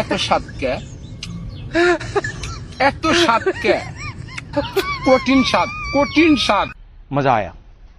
এত স্বাদ কে? এত স্বাদ কে? কঠিন স্বাদ কঠিন স্বাদ। মজা আয়া।